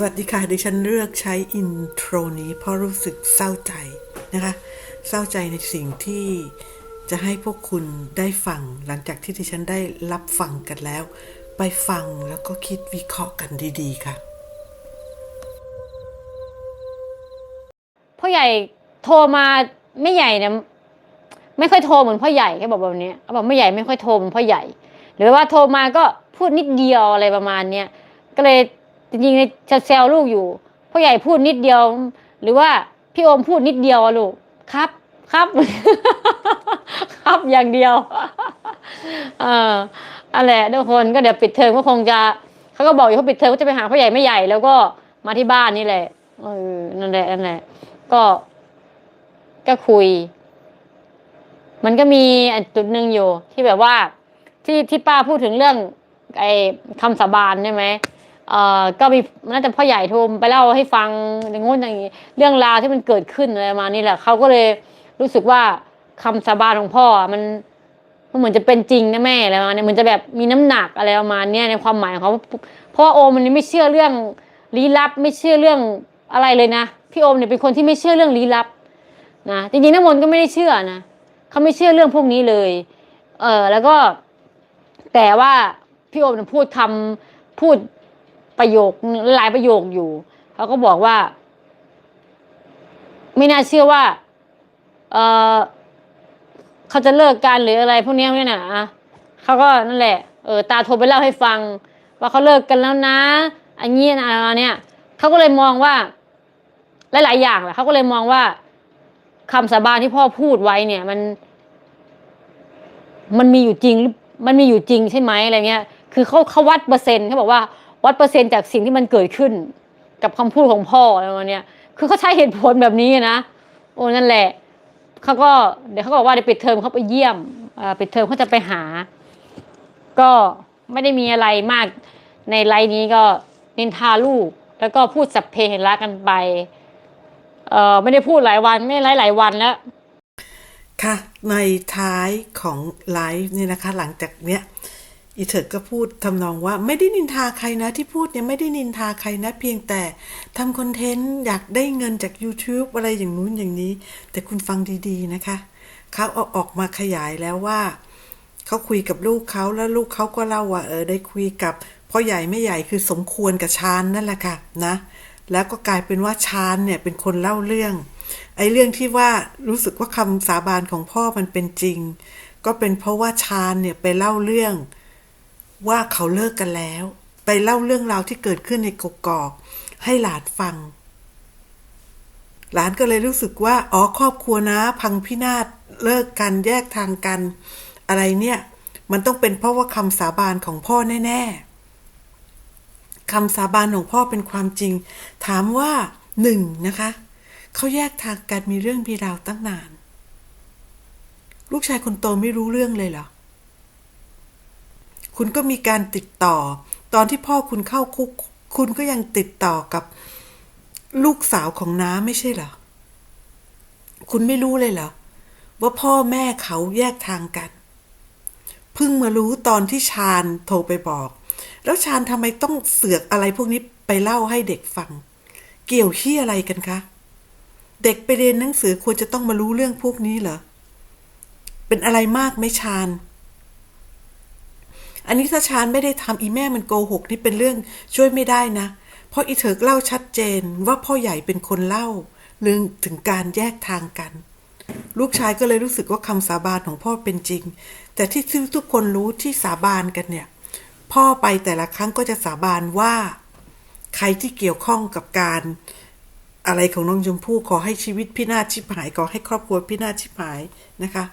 สวัสดีค่ะ ดิฉันเลือกใช้อินโทรนี้เพราะรู้สึกเศร้าใจนะคะ เศร้าใจในสิ่งที่จะให้พวกคุณได้ฟัง หลังจากที่ดิฉันได้รับฟังกันแล้ว ไปฟังแล้วก็คิดวิเคราะห์กันดีๆค่ะ พ่อใหญ่โทรมาไม่ใหญ่นี่ยไม่ค่อยโทรเหมือนพ่อใหญ่แค่บอกแบบนี้เขาบอกไม่ใหญ่ไม่ค่อยโทรเหมือนพ่อใหญ่ หรือว่าโทรมาก็พูดนิดเดียวอะไรประมาณเนี้ยก็เลย จริงๆจะแซวลูกอยู่พ่อใหญ่พูดนิดเดียว หรือว่าพี่โอมพูดนิดเดียวลูกครับ ครับ ครับอย่างเดียวเอออะไรทุกคนก็เดี๋ยวปิดเทอมก็คงจะเขาก็บอกอยู่เขาปิดเทอมก็จะไปหาพ่อใหญ่ไม่ใหญ่แล้วก็มาที่บ้านนี่แหละเออนั่นแหละนั่นแหละ ก็ก็คุย มันก็มีจุดหนึ่งอยู่ที่แบบว่า ที่ที่ป้าพูดถึงเรื่อง ไอ้คำสาบานใช่ไหม เอ่อก็มีน่าจะพ่อใหญ่โทรไปเล่าให้ฟังอย่างงู้นอย่างนี้เรื่องราวที่มันเกิดขึ้นอะไรมานี้แหละเขาก็เลยรู้สึกว่าคำสาบานของพ่อมันมันเหมือนจะเป็นจริงนะแม่อะไรประมาณนี้เหมือนจะแบบมีน้ำหนักอะไรประมาณเนี้ยในความหมายของเขาเพราะว่าโอมมันไม่เชื่อเรื่องลี้ลับ ไม่เชื่อเรื่องอะไรเลยนะพี่โอมเนี่ยเป็นคนที่ไม่เชื่อเรื่องลี้ลับนะจริงๆน้ำมนต์ก็ไม่ได้เชื่อนะเขาไม่เชื่อเรื่องพวกนี้เลย เออแล้วก็ แต่ว่าพี่โอมเนี่ยพูดคำพูด ประโยคหลายประโยคอยู่เขาก็บอกว่า ไม่น่าเชื่อว่า เออเขาจะเลิกกันหรืออะไร พวกนี้เนี่ยนะอะเขาก็นั่นแหละ เออตาโทรไปเล่าให้ฟัง ว่าเขาเลิกกันแล้วนะอันนี้นะอะไรเนี่ยเขาก็เลยมองว่า หลาย ๆ อย่างแหละเขาก็เลยมองว่าคำสาบานที่พ่อพูดไว้เนี่ย มัน มันมีอยู่จริงมันมีอยู่จริงใช่ไหมอะไรเงี้ย คือเขาเขาวัดเปอร์เซ็นต์เขาบอกว่า วัดเปอร์เซ็นต์จากสิ่งที่มันเกิดขึ้น กับคำพูดของพ่ออะไรประมาณเนี้ยคือเขาใช้เหตุผลแบบนี้นะ โอ้นั่นแหละ เขาก็เดี๋ยวเขาบอกว่าเดี๋ยวปิดเทอมเขาไปเยี่ยมอ่าปิดเทอมเขาจะไปหา ก็ไม่ได้มีอะไรมากในไลน์นี้ก็นินทาลูก แล้วก็พูดสัพเพเหระกันไป เอ่อไม่ได้พูดหลายวันไม่ไลฟ์หลายวันแล้ว ค่ะ ในท้ายของไลฟ์นี่นะคะ หลังจากเนี้ย อีเถิดก็พูดทำนองว่าไม่ได้นินทาใครนะที่พูดเนี่ยไม่ได้นินทาใครนะเพียงแต่ทำคอนเทนต์อยากได้เงินจาก YouTube อะไรอย่างนู้นอย่างนี้ แต่คุณฟังดีๆนะคะ เขาเอาออกมาขยายแล้วว่า เขาคุยกับลูกเขาแล้วลูกเขาก็เล่าว่าเออได้คุยกับพ่อใหญ่ไม่ใหญ่คือสมควรกับชานนั่นแหละค่ะนะ แล้วก็กลายเป็นว่าชานเนี่ยเป็นคนเล่าเรื่องไอ้เรื่องที่ว่ารู้สึกว่าคำสาบานของพ่อมันเป็นจริง ก็เป็นเพราะว่าชานเนี่ยไปเล่าเรื่อง ว่าเขาเลิกกันแล้ว ไปเล่าเรื่องราวที่เกิดขึ้นในกกอก ให้หลานฟัง หลานก็เลยรู้สึกว่า อ๋อครอบครัวนะ พังพินาศเลิกกันแยกทางกัน อะไรเนี่ย มันต้องเป็นเพราะว่าคำสาบานของพ่อแน่ๆคำสาบานของพ่อเป็นความจริง ถามว่าหนึ่งนะคะเขาแยกทางกันมีเรื่องมีราวตั้งนาน ลูกชายคนโตไม่รู้เรื่องเลยเหรอ คุณก็มีการติดต่อ ตอนที่พ่อคุณเข้าคุก คุณก็ยังติดต่อกับลูกสาวของน้าไม่ใช่เหรอ คุณไม่รู้เลยเหรอ ว่าพ่อแม่เขาแยกทางกัน เพิ่งมารู้ตอนที่ชาญโทรไปบอก แล้วชาญทำไมต้องเสือกอะไรพวกนี้ไปเล่าให้เด็กฟัง เกี่ยวที่อะไรกันคะ เด็กไปเรียนหนังสือควรจะต้องมารู้เรื่องพวกนี้เหรอ เป็นอะไรมากไหมชาญ อันนี้ถ้าชาญไม่ได้ทำอีแม่มันโกหกนี่เป็นเรื่องช่วยไม่ได้นะ เพราะอีเถิกเล่าชัดเจนว่าพ่อใหญ่เป็นคนเล่าเรื่องถึงการแยกทางกัน ลูกชายก็เลยรู้สึกว่าคำสาบานของพ่อเป็นจริง แต่ที่ทุกคนรู้ที่สาบานกันเนี่ย พ่อไปแต่ละครั้งก็จะสาบานว่า ใครที่เกี่ยวข้องกับการอะไรของน้องชมพู่ขอให้ชีวิตพินาชิบหายขอให้ครอบครัวพินาชิบหายนะคะ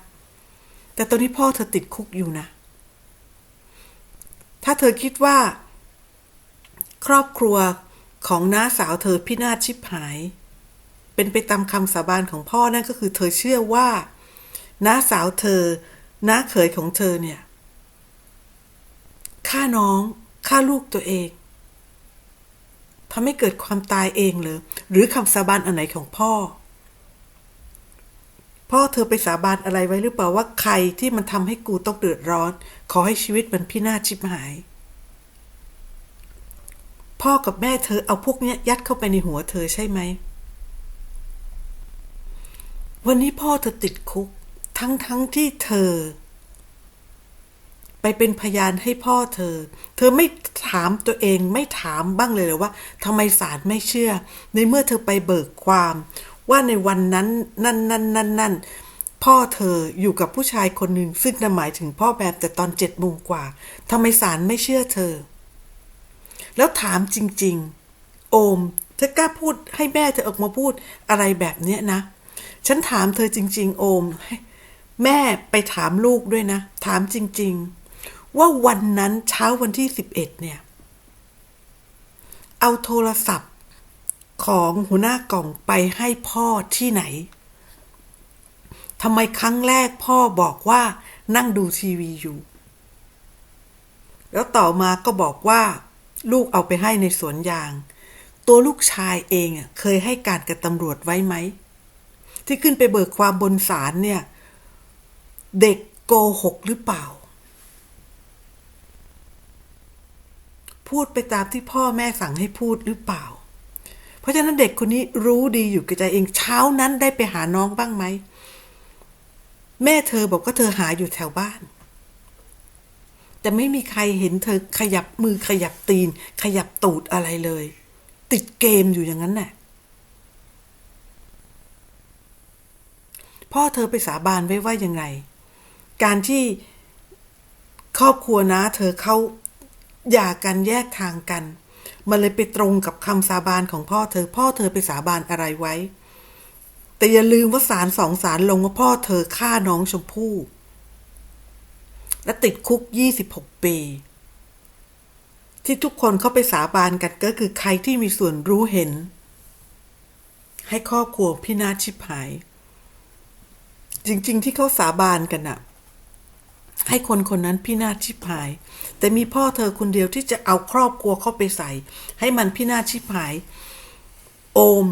แต่ตอนนี้พ่อเธอติดคุกอยู่นะ ถ้าเธอคิดว่า ครอบครัวของน้าสาวเธอพินาศชิบหาย เป็นไปตามคำสาบานของพ่อนั่นก็คือเธอเชื่อว่าน้าสาวเธอน้าเขยของเธอเนี่ยฆ่าน้องฆ่าลูกตัวเองทำให้เกิดความตายเองเลยหรือคำสาบานอันไหนของพ่อ พ่อเธอไปสาบานอะไรไว้หรือเปล่าว่าใครที่มันทำให้กูต้องเดือดร้อน ขอให้ชีวิตมันพินาศชิบหาย พ่อกับแม่เธอเอาพวกเนี้ยยัดเข้าไปในหัวเธอใช่ไหม วันนี้พ่อเธอติดคุก ทั้งทั้งที่เธอ ไปเป็นพยานให้พ่อเธอ เธอไม่ถามตัวเองไม่ถามบ้างเลยเหรอว่าทำไมศาลไม่เชื่อ ในเมื่อเธอไปเบิกความ ว่าในวันนั้นนั่นนั่นนั่นนั่นพ่อเธออยู่กับผู้ชายคนหนึ่งซึ่งน่ะหมายถึงพ่อแบบแต่ตอนเจ็ดโมงกว่าทำไมศาลไม่เชื่อเธอ แล้วถามจริง ๆ โอม เธอกล้าพูดให้แม่เธอออกมาพูดอะไรแบบเนี้ยนะ ฉันถามเธอจริง ๆ โอม แม่ไปถามลูกด้วยนะ ถามจริง ๆ ว่าวันนั้นเช้าวันที่สิบเอ็ดเนี่ย เอาโทรศัพท์ ของหัวหน้ากล่องไปให้พ่อที่ไหนทำไมครั้งแรกพ่อบอกว่านั่งดูทีวีอยู่ แล้วต่อมาก็บอกว่า ลูกเอาไปให้ในสวนยาง ตัวลูกชายเองเคยให้การกับตำรวจไว้ไหม ที่ขึ้นไปเบิกความบนศาลเนี่ย เด็กโกหกหรือเปล่า พูดไปตามที่พ่อแม่สั่งให้พูดหรือเปล่า เพราะฉะนั้นเด็กคนนี้รู้ดีอยู่กับใจเองเช้านั้นได้ไปหาน้องบ้างไหม แม่เธอบอกว่าเธอหาอยู่แถวบ้าน แต่ไม่มีใครเห็นเธอขยับมือขยับตีน ขยับตูดอะไรเลย ติดเกมอยู่อย่างนั้นน่ะพ่อเธอไปสาบานไว้ว่ายังไง การที่ครอบครัวนะ เธอเขาหย่ากันแยกทางกัน มันเลยไปตรงกับคำสาบานของพ่อเธอ พ่อเธอไปสาบานอะไรไว้ แต่อย่าลืมว่าศาลสองศาลลงว่าพ่อเธอฆ่าน้องชมพู่ และติดคุก26ปี ที่ทุกคนเข้าไปสาบานกันก็คือใครที่มีส่วนรู้เห็น ให้ครอบครัวพินาศชิบหาย จริง ๆ ที่เขาสาบานกันอะ ให้คนคนนั้นพินาศชิบหาย แต่มีพ่อเธอคนเดียวที่จะเอาครอบครัวเข้าไปใส่ ให้มันพินาศชิบหาย โอม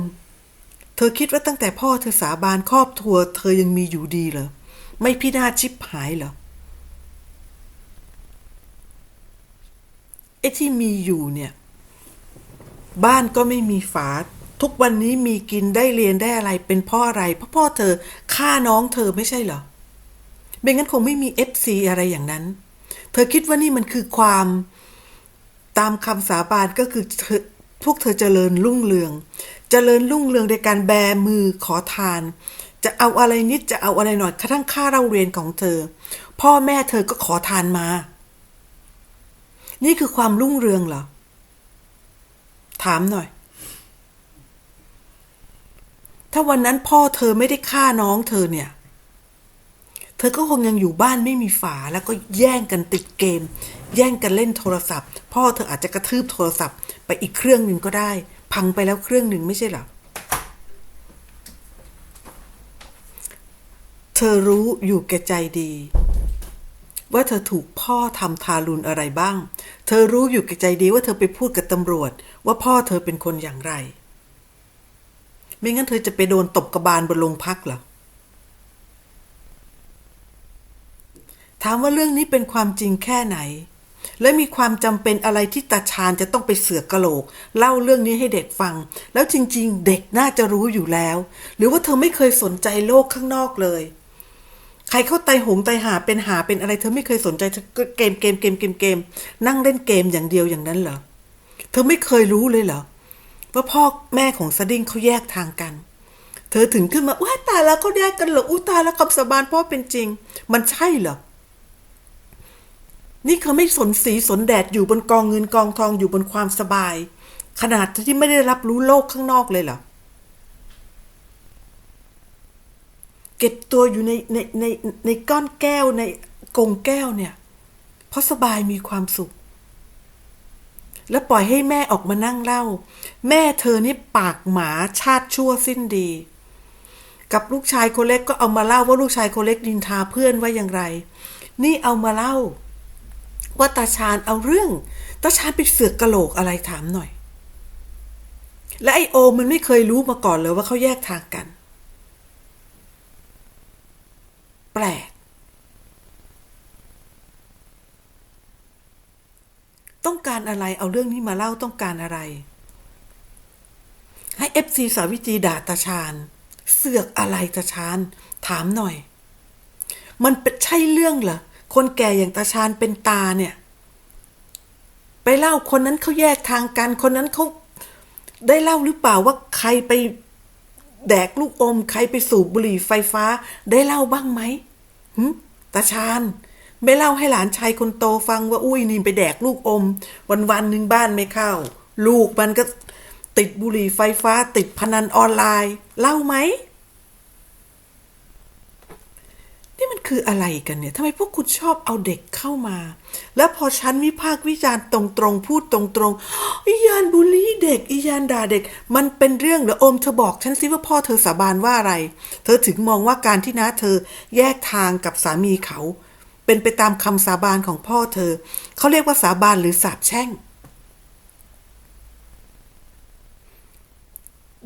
เธอคิดว่าตั้งแต่พ่อเธอสาบานครอบครัวเธอยังมีอยู่ดีเหรอ ไม่พินาศชิบหายเหรอไอ้ที่มีอยู่เนี่ย บ้านก็ไม่มีฝาทุกวันนี้มีกินได้เรียนได้อะไรเป็นพ่ออะไรเพราะพ่อเธอฆ่าน้องเธอไม่ใช่เหรอ ไม่งั้นคงไม่มีเอฟซีอะไรอย่างนั้น เธอคิดว่านี่มันคือความตามคำสาบานก็คือพวกเธอเจริญรุ่งเรือง เจริญรุ่งเรืองในการแบมือขอทาน จะเอาอะไรนิดจะเอาอะไรหน่อยกระทั่งค่าเราเรียนของเธอ พ่อแม่เธอก็ขอทานมา นี่คือความรุ่งเรืองเหรอ ถามหน่อย ถ้าวันนั้นพ่อเธอไม่ได้ฆ่าน้องเธอเนี่ย ธอก็คงยังอยู่บ้านไม่มีฝาแล้วก็แย่งกันติดเกม แย่งกันเล่นโทรศัพท์ พ่อเธออาจจะกระทืบโทรศัพท์ ไปอีกเครื่องหนึ่งก็ได้ พังไปแล้วเครื่องหนึ่งไม่ใช่หรอเธอรู้อยู่แก่ใจดี ว่าเธอถูกพ่อทำทารุณอะไรบ้าง เธอรู้อยู่แก่ใจดีว่าเธอไปพูดกับตำรวจ ว่าพ่อเธอเป็นคนอย่างไร ไม่งั้นเธอจะไปโดนตบกระบาลบนโรงพักเหรอ ถามว่าเรื่องนี้เป็นความจริงแค่ไหน และมีความจำเป็นอะไรที่ตาชาญจะต้องไปเสือกกะโหลก เล่าเรื่องนี้ให้เด็กฟัง แล้วจริงๆ เด็กน่าจะรู้อยู่แล้ว หรือว่าเธอไม่เคยสนใจโลกข้างนอกเลย ใครเข้าไตหงไตหาเป็นหาเป็นอะไร เธอไม่เคยสนใจเกมเกมเกมเกมเกม นั่งเล่นเกมอย่างเดียวอย่างนั้นเหรอเธอไม่เคยรู้เลยเหรอว่าพ่อแม่ของสดิ้งเขาแยกทางกัน เธอถึงขึ้นมาว้าตายแล้วเขาแยกกันเหรออู้ตายแล้วคำสาบานพ่อเป็นจริง มันใช่เหรอ นี่เขาไม่สนสีสนแดดอยู่บนกองเงินกองทองอยู่บนความสบาย ขนาดที่ไม่ได้รับรู้โลกข้างนอกเลยเหรอเก็บตัวอยู่ในในในในก้อนแก้วในกงแก้วเนี่ย เพราะสบายมีความสุข แล้วปล่อยให้แม่ออกมานั่งเล่า แม่เธอนี่ปากหมาชาติชั่วสิ้นดี กับลูกชายคนเล็กก็เอามาเล่าว่าลูกชายคนเล็กดินทาเพื่อนว่าอย่างไร นี่เอามาเล่า ว่าตาชาญเอาเรื่อง ตาชาญไปเสือกกะโหลกอะไรถามหน่อย และไอโอมันไม่เคยรู้มาก่อนเลยว่าเขาแยกทางกัน แปลก ต้องการอะไรเอาเรื่องนี้มาเล่าต้องการอะไร ให้เอฟซีสาวิตรีด่าตาชาญเสือกอะไรตาชาญถามหน่อย มันเป็นใช่เรื่องเหรอ คนแก่อย่างตาชาญเป็นตาเนี่ย ไปเล่าคนนั้นเขาแยกทางกัน คนนั้นเขาได้เล่าหรือเปล่าว่าใครไปแดกลูกอม ใครไปสูบบุหรี่ไฟฟ้า ได้เล่าบ้างไหมหตาชาญไม่เล่าให้หลานชายคนโตฟังว่าอุ้ยนี่ไปแดกลูกอม วันวันหนึ่งบ้านไม่เข้า ลูกมันก็ติดบุหรี่ไฟฟ้า ติดพนันออนไลน์ เล่าไหม นี่มัน คืออะไรกันเนี่ยทำไมพวกคุณชอบเอาเด็กเข้ามา แล้วพอฉันวิพากษ์วิจารณ์ตรงๆ พูดตรงๆอียานบูลลี่เด็กอียานด่าเด็ก มันเป็นเรื่องเหรอโอมเธอบอกฉันสิว่าพ่อเธอสาบานว่าอะไร เธอถึงมองว่าการที่น้าเธอแยกทางกับสามีเขา เป็นไปตามคำสาบานของพ่อเธอ เขาเรียกว่าสาบานหรือสาบแช่ง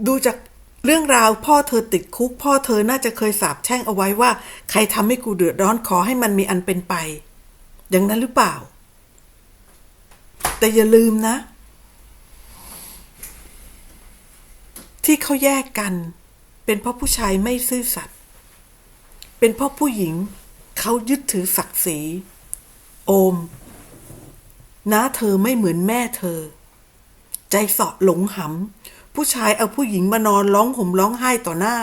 ดูจาก เรื่องราวพ่อเธอติดคุก พ่อเธอน่าจะเคยสาบแช่งเอาไว้ว่า ใครทำให้กูเดือดร้อนขอให้มันมีอันเป็นไป อย่างนั้นหรือเปล่า แต่อย่าลืมนะ ที่เขาแยกกัน เป็นเพราะผู้ชายไม่ซื่อสัตย์เป็นเพราะผู้หญิง เขายึดถือศักดิ์ศรีโอมน้าเธอไม่เหมือนแม่เธอ ใจเสาะหลงหำ ผู้ชายเอาผู้หญิงมานอนร้องห่มร้องไห้ต่อหน้า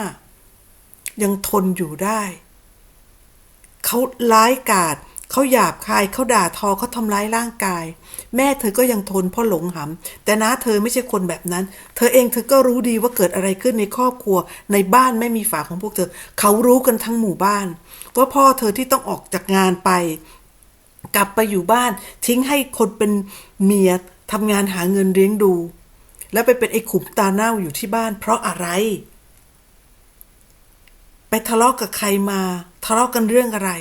ยังทนอยู่ได้ เขาร้ายกาจเขาหยาบคายเขาด่าทอเขาทำร้ายร่างกาย แม่เธอก็ยังทนเพราะหลงหำแต่น้าเธอไม่ใช่คนแบบนั้น เธอเองเธอก็รู้ดีว่าเกิดอะไรขึ้นในครอบครัว ในบ้านไม่มีฝาของพวกเธอ เขารู้กันทั้งหมู่บ้านว่าพ่อเธอที่ต้องออกจากงานไป กลับไปอยู่บ้านทิ้งให้คนเป็นเมียทำงานหาเงินเลี้ยงดู แล้วไปเป็นไอ้ขุมตาเน่าอยู่ที่บ้าน เพราะอะไร ไปทะเลาะกับใครมาทะเลาะกันเรื่องอะไร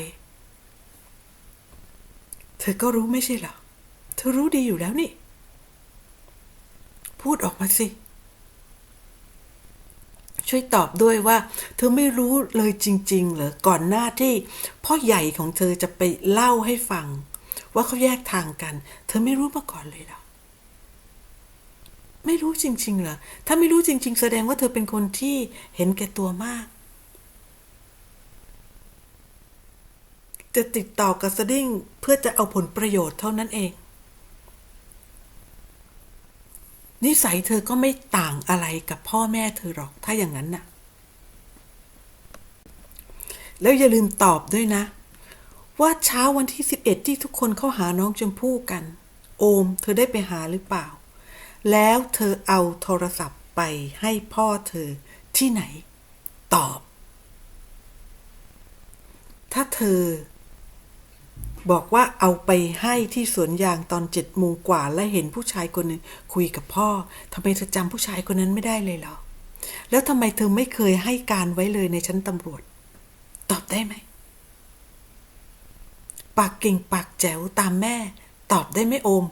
เธอก็รู้ไม่ใช่เหรอ เธอรู้ดีอยู่แล้วนี่ พูดออกมาสิ ช่วยตอบด้วยว่า เธอไม่รู้เลยจริง ๆ เหรอ ก่อนหน้าที่ พ่อใหญ่ของเธอจะไปเล่าให้ฟัง ว่าเขาแยกทางกัน เธอไม่รู้มาก่อนเลยเหรอ ไม่รู้จริงๆเหรอถ้าไม่รู้จริง ๆ แสดงว่าเธอเป็นคนที่เห็นแก่ตัวมาก จะติดต่อกับสดิ้งเพื่อจะเอาผลประโยชน์เท่านั้นเอง นิสัยเธอก็ไม่ต่างอะไรกับพ่อแม่เธอหรอกถ้าอย่างนั้นน่ะ แล้วอย่าลืมตอบด้วยนะ ว่าเช้าวันที่ 11 ที่ทุกคนเข้าหาน้องชมพู่กัน โอม เธอได้ไปหาหรือเปล่า แล้วเธอเอาโทรศัพท์ไปให้พ่อเธอที่ไหน ตอบ ถ้าเธอ บอกว่าเอาไปให้ที่สวนยางตอนเจ็ดโมงกว่า และเห็นผู้ชายคนหนึ่งคุยกับพ่อทำไมเธอจำผู้ชายคนนั้นไม่ได้เลยเหรอ แล้วทำไมเธอไม่เคยให้การไว้เลยในชั้นตำรวจ ตอบได้ไหม ปากเก่งปากแจ๋วตามแม่ ตอบได้ไหมโอม